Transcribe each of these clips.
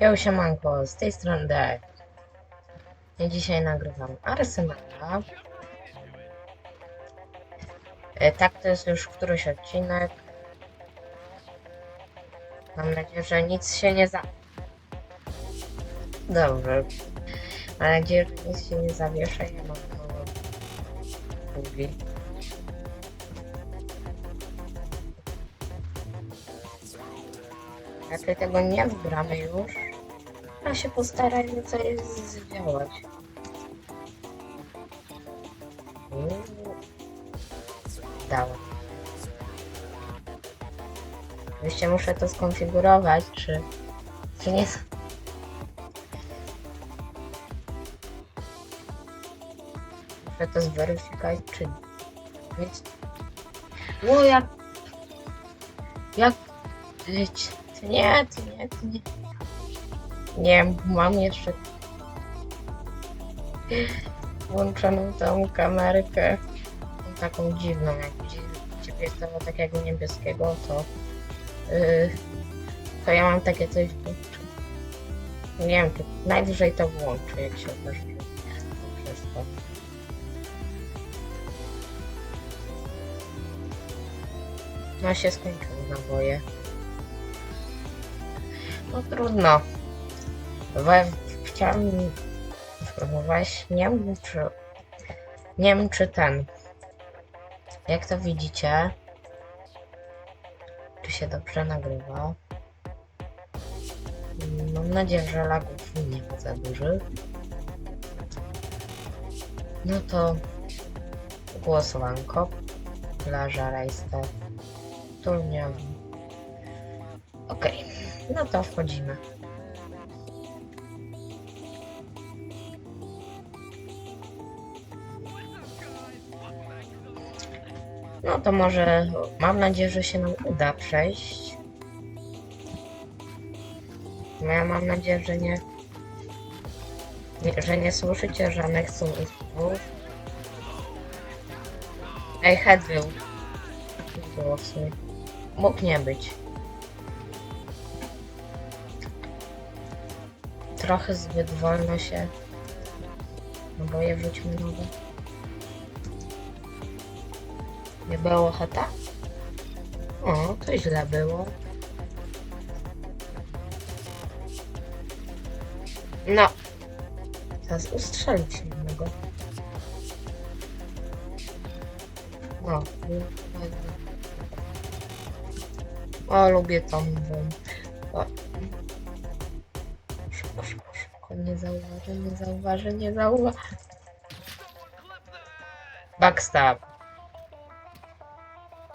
Ja siemanko, z tej strony D. Ja dzisiaj nagrywam Arsenala. E, tak, to jest już któryś odcinek. Mam nadzieję, że nic się nie za... Dobrze. Mam nadzieję, że nic się nie zawiesza. Ja mam tego nie wgramy już. A się postarajmy co jest zdziałać. Uuu. Dałem. Oczywiście muszę to skonfigurować, czy, czy nie. Muszę to zweryfikować, czy mieć. O, jak. Jak. Leć. Nie, ty nie, ty nie. Nie mam jeszcze włączoną tą kamerkę. Taką dziwną, jak jest to takiego niebieskiego, to yy, to ja mam takie coś włączone. Nie wiem, to najwyżej to włączę, jak się okaże, wszystko. No się skończyły naboje. No trudno. Chciałem spróbować. Nie wiem, czy. Nie wiem, czy ten. Jak to widzicie, czy się dobrze nagrywa. Mam nadzieję, że lagów nie ma za dużych. No to głosowanko. Plaża rajska. Turnia. Okej, no to wchodzimy. No to może mam nadzieję, że się nam uda przejść. No ja mam nadzieję, że nie, nie że nie słyszycie żadnych słów. Ej, head był. Nie było w. Mógł nie być. Trochę zbyt wolno się. No bo je wrzućmy nowe. Nie było chata? O, to źle było. No. Teraz ustrzelić jednego. O, o, lubię tą wą. O. Szybko, szybko, szybko. Nie zauważę, nie zauważę, nie zauważę. Backstab.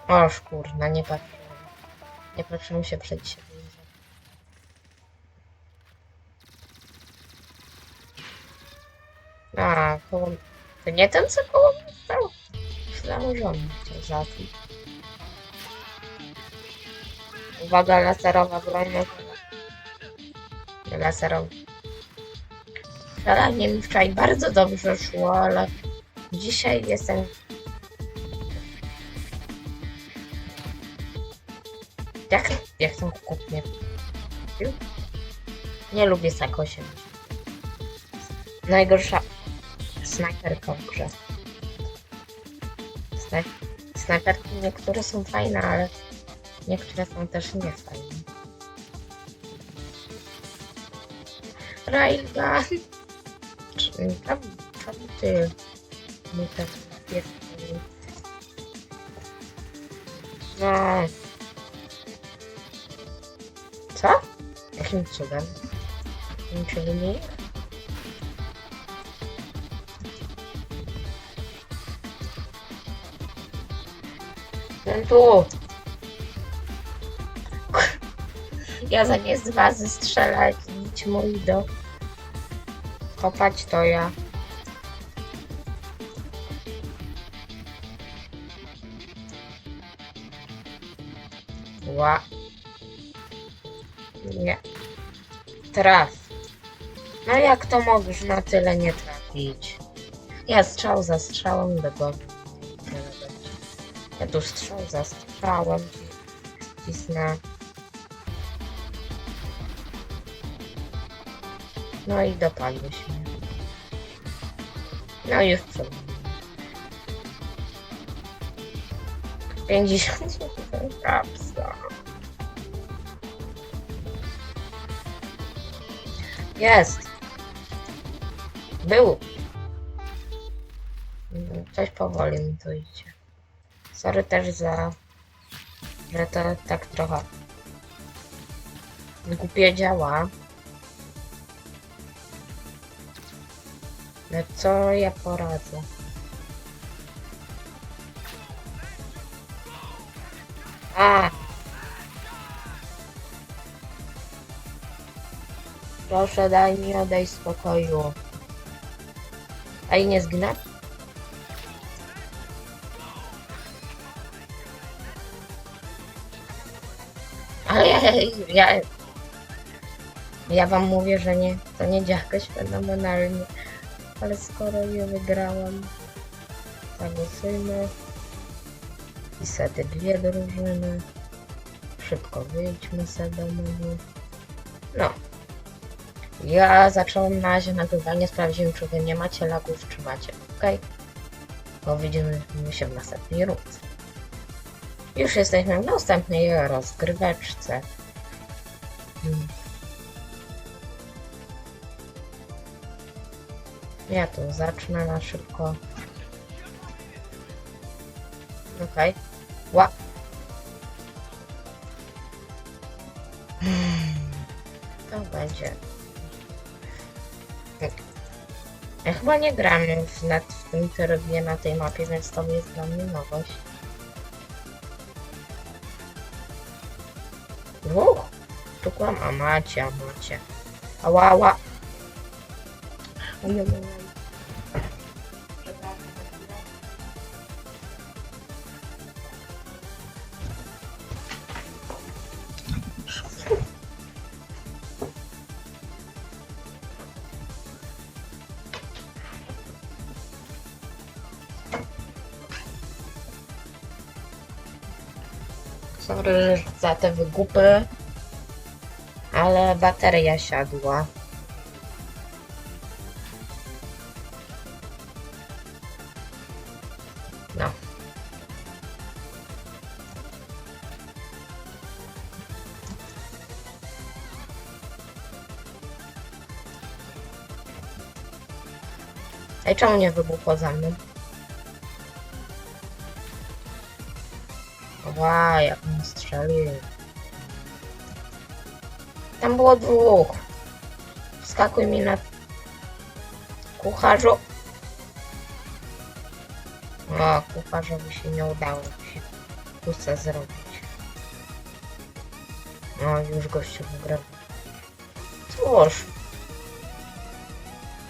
Oż kurna, nie patrzyłem. Nie patrzyłem się przed siebie. A, koło... To nie ten, co koło mnie stał? On chciał zabić. Uwaga, laserowa broń. Laserowa. Strzelanie mi wczoraj bardzo dobrze szło, ale dzisiaj jestem Jak, jak tą kupię? Nie lubię Sak 8. Najgorsza snajperka w grze. Snaj snajperki niektóre są fajne, ale niektóre są też niefajne. Railgun! Czemu czemu ty mi tak jest? No. Jakim cudem? Nie? Ten tu! Ja zamiast wazy strzelać, nic mój do kopać to ja. Ła. Nie. Traf. No jak to możesz na tyle nie trafić? Ja strzał za strzałem do go. Ja tu strzał za strzałem cisnę. No i dopadłeś mnie. No już co? 51 kapsa. Jest! Był! Coś powoli mi to idzie. Sorry też za... że to tak trochę głupie działa. No co ja poradzę? Proszę daj mi odejść z pokoju. A i nie zginę? Ale ja, ja, ja wam mówię, że nie, to nie działa fenomenalnie. Ale skoro je wygrałam, zagłosujmy. I sety dwie drużyny. Szybko wyjdźmy sobie do domu. No. Ja zacząłem na razie nagrywanie, sprawdziłem czy wy nie macie lagów, czy macie, ok? Bo widzimy się w następnej rundce. Już jesteśmy w następnej rozgryweczce. Hmm. Ja tu zacznę na szybko. Okej. Okay. Ła. Hmm. To będzie. Ja chyba nie gram w, w tym trybie na tej mapie, więc to jest dla mnie nowość. Dwóch? Tu kłam, a macie, a macie. Ała, ała. Oj, oj, Sorry za te wygupy, ale bateria siadła. No. Ej, czemu nie wybuchło za mną? Ła, jak mnie strzelił. Tam było dwóch. Wskakuj mi na kucharzu. O, kucharzowi się nie udało się puste zrobić. No, już gościu wygrał. Cóż.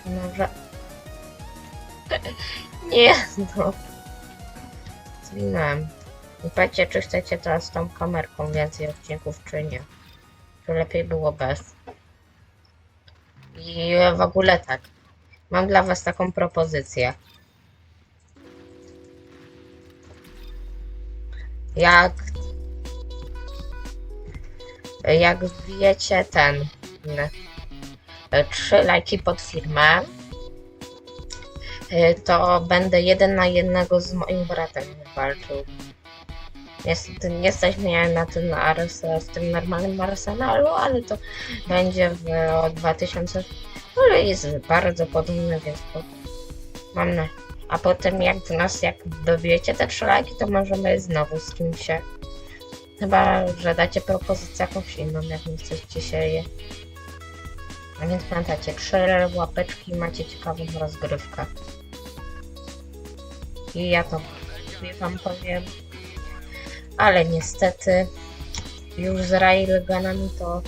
Może... Nie, no. Zwinąłem. Powiedzcie, czy chcecie teraz tą kamerką więcej odcinków, czy nie. Czy lepiej było bez. I w ogóle tak. Mam dla was taką propozycję. Jak jak wbijecie ten e, trzy lajki pod filmem, to będę jeden na jednego z moim bratem walczył. Niestety nie mnie na tym ars w tym normalnym arsenalu, ale to będzie w o 2000. Ale jest bardzo podobny, więc po, mam na. A potem jak w nas jak dowiecie te trzy lajki, to możemy znowu z kimś się. Chyba, że dacie propozycję jakąś inną, jak nie chcecie się je. A więc pamiętajcie, trzy łapeczki i macie ciekawą rozgrywkę. I ja to wam powiem. Ale niestety już z railgunami to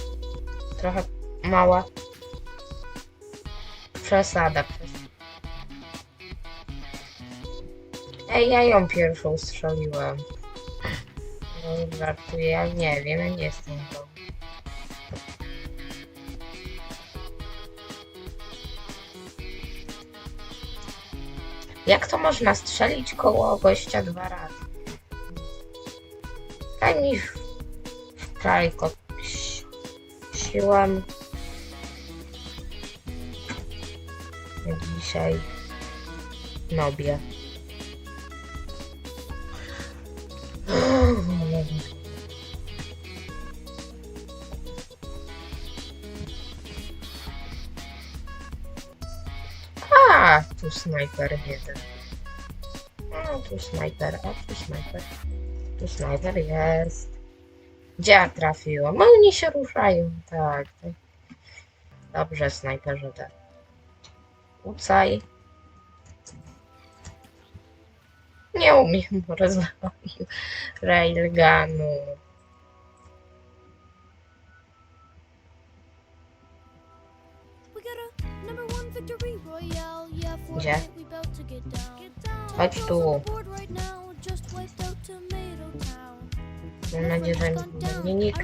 trochę mała przesada. Ej, ja ją pierwszą strzeliłem. No, żartuję, ja nie wiem, ja nie jestem to. Jak to można strzelić koło gościa dwa razy? Daj mi w krajko siłą. jak dzisiaj nobie. A, tu snajper jeden. A, tu snajper, a tu snajper. Tu snajper jest. Gdzie trafiłam? No, oni się ruszają, tak. tak. Dobrze, snajperze, tak. Ucaj. Nie umiem rozwalił railgunu. Gdzie? Fortnite, we Mam nadzieję, że nie nikt.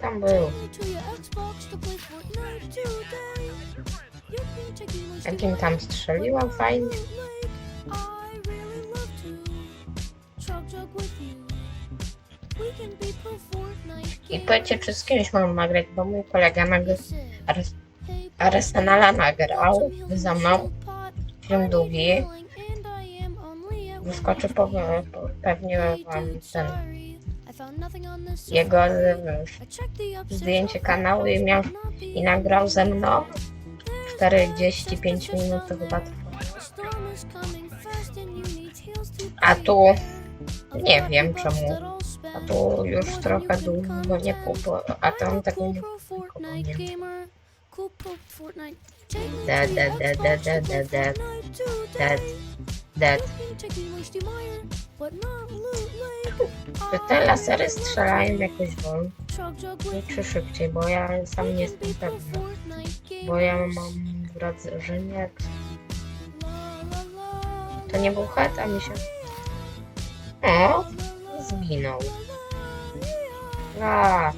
Tam był. Jakim tam strzeliłam fajnie. I powiedzcie, czy z kimś mam nagrać, bo mój kolega nagle Ares- Hey, Arsenala nagrał za mną. film długi. Wyskoczy po, po, pewnie wam ten jego zdjęcie kanału i miał i nagrał ze mną 45 minut to chyba. A tu nie wiem czemu. A tu już trochę długo nie kupo, a tam tego nie kupował. Dead, dead, dead, dead, dead, dead, dead. Dead, dead. Te lasery strzelają jakoś wolno? Czy szybciej, bo ja sam nie jestem pewny. Bo ja mam wrażenie, jak to nie był het, a mi się... O, zginął. A,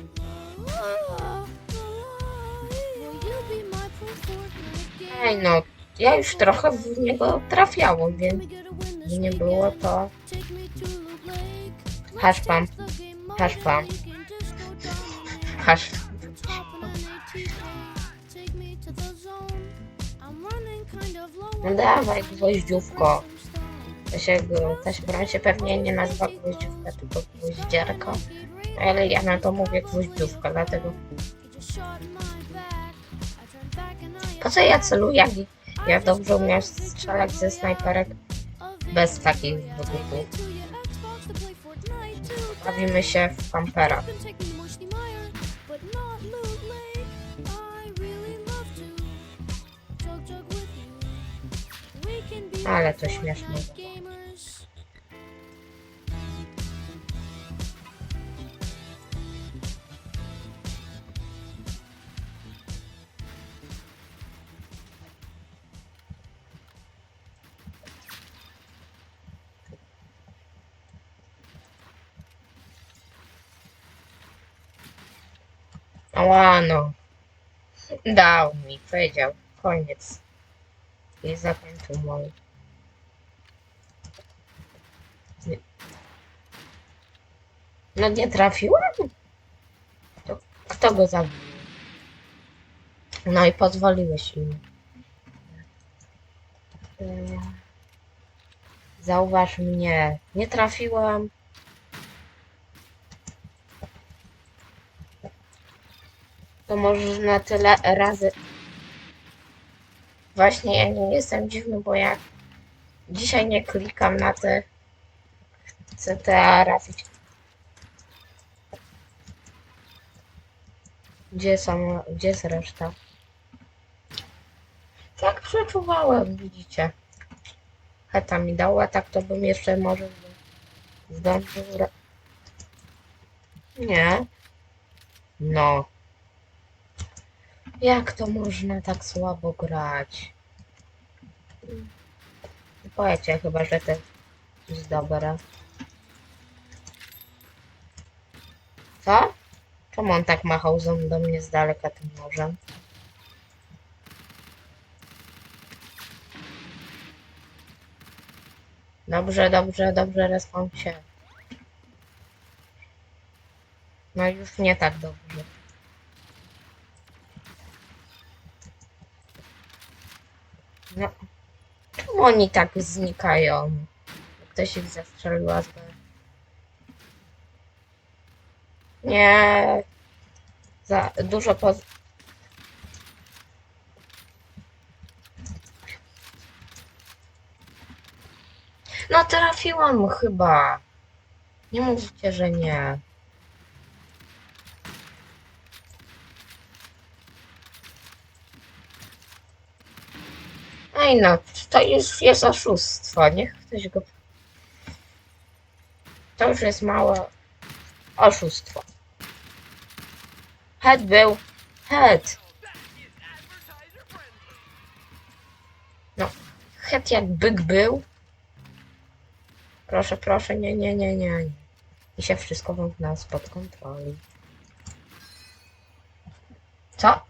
ej no, ja już trochę w niego trafiało, więc nie było to... Hash pump. Hasz. No dawaj, gwoździówko. To się, ta się pewnie nie nazywa gwoździówka, tylko gwoździarka. Ale ja na to mówię gwoździówka, dlatego... Po co ja celuję, jak ja dobrze umiem strzelać ze snajperek bez takich wybuchów? Bawimy się w kampera. Ale to śmieszne. Ała, no. Dał mi, powiedział. Koniec. I zakończył. Nie. No nie trafiłam? To kto go zabił? No i pozwoliłeś mi. Yy, Zauważ mnie. Nie trafiłam. To może na tyle razy. Właśnie ja nie jestem dziwny, bo ja dzisiaj nie klikam na te chcę trafić. Gdzie są, gdzie jest reszta? Tak przeczuwałem, widzicie. Heta mi dała, tak to bym jeszcze może zdążył. Nie. No. Jak to można tak słabo grać? Powiecie chyba, że to jest dobre. Co? Czemu on tak machał do mnie z daleka tym nożem? Dobrze, dobrze, dobrze, respon się. No już nie tak dobrze. Czemu oni tak znikają? Ktoś ich zastrzelił B. Nie. Za dużo poz... No trafiłam chyba. Nie mówcie, że nie. Ej to już jest oszustwo. Niech ktoś go... To już jest małe oszustwo. Head był. Head. No, head jak byk był. Proszę, proszę, nie, nie, nie, nie. nie. I się wszystko wymknęło spod kontroli. Co?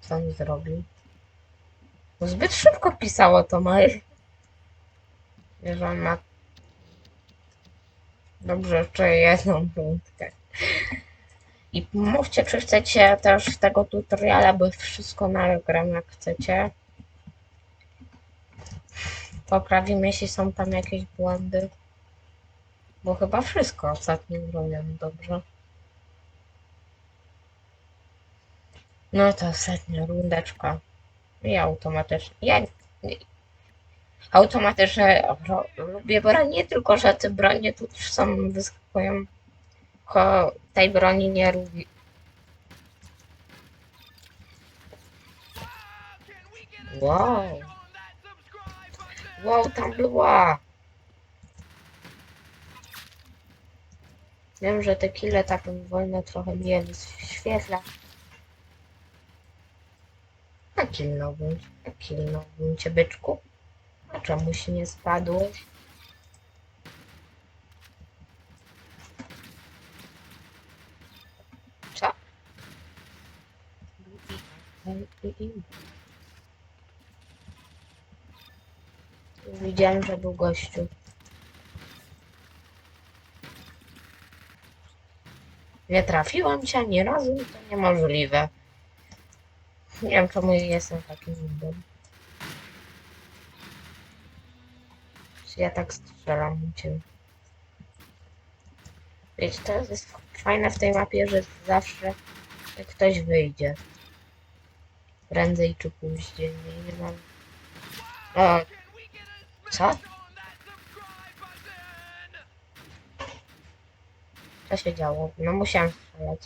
Co on zrobił? No zbyt szybko pisało to moje. Wiesz, on ma... Dobrze, jeszcze jedną rundkę. I mówcie, czy chcecie też tego tutoriala, bo wszystko nagram jak chcecie. Poprawimy, jeśli są tam jakieś błędy. Bo chyba wszystko ostatnio robiłem dobrze. No to ostatnia rundeczka. I automatycznie. Ja automatycznie lubię broń, nie tylko, że te bronie tu też są wyskakują. Tylko tej broni nie lubię. Wow. Wow, tam była. Wiem, że te kile taką wojnę trochę mnie wyświetla. A kilnąłbym, a kilnąłbym cię, byczku. A czemu się nie spadłeś? Co? Widziałem, że był gościu. Nie trafiłam cię ani razu, to niemożliwe. Nie wiem, czemu jestem takim nudem. Czy ja tak strzelam ciebie? Wiecie, to jest fajne w tej mapie, że zawsze ktoś wyjdzie. Prędzej czy później. Nie, nie mam... O, co? Co się działo? No musiałem strzelać.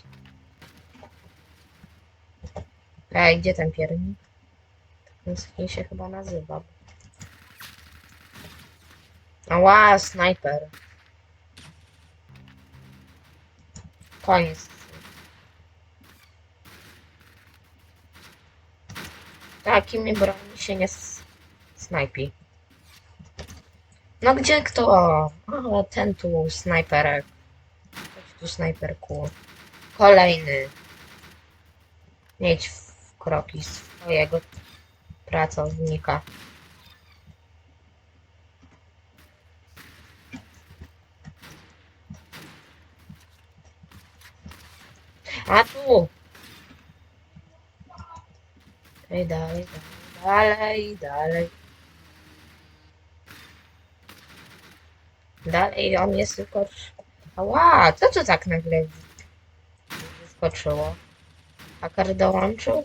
Ej, gdzie ten piernik? Ten się chyba nazywa. Ała, snajper. Koniec. Takimi broni się nie snajpi. No gdzie kto? O, ten tu snajperek. Chodź tu snajperku. Kolejny. Mieć w kroki swojego pracownika. A tu! Ej, dalej, dalej, dalej, dalej. Dalej, on jest tylko... Ała, co to tak nagle wyskoczyło? Haker dołączył?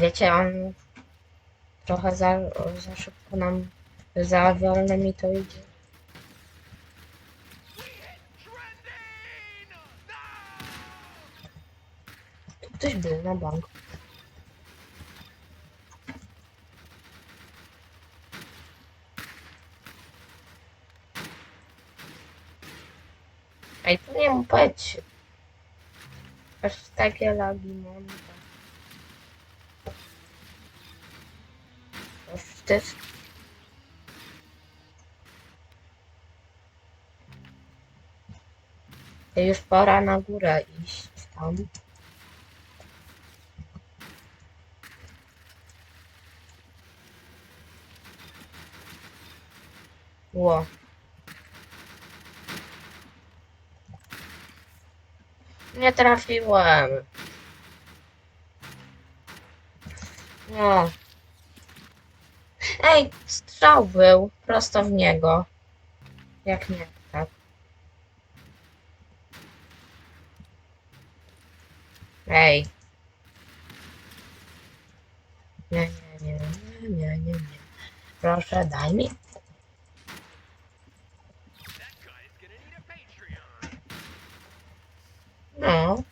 Wiecie, on trochę za, za szybko nam, za wolno mi to idzie. Tu ktoś był na bank. Ej, to nie mógł być. Aż takie lagi mam. Też. Już pora na górę iść tam. Ło. Nie trafiłem. No. Ej, strzał był prosto w niego. Jak nie, tak. Ej. Nie, nie, nie, nie, nie, nie, nie. Proszę, daj mi. No.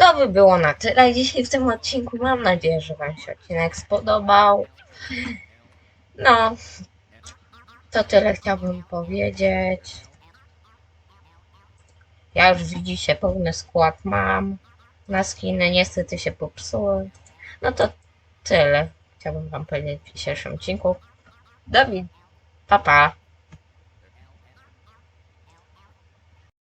To by było na tyle dzisiaj w tym odcinku. Mam nadzieję, że Wam się odcinek spodobał. No, to tyle chciałbym powiedzieć. Ja już widzicie, pełny skład mam. Na skiny niestety się popsuły. No to tyle chciałbym Wam powiedzieć w dzisiejszym odcinku. Do widzenia. Pa, pa.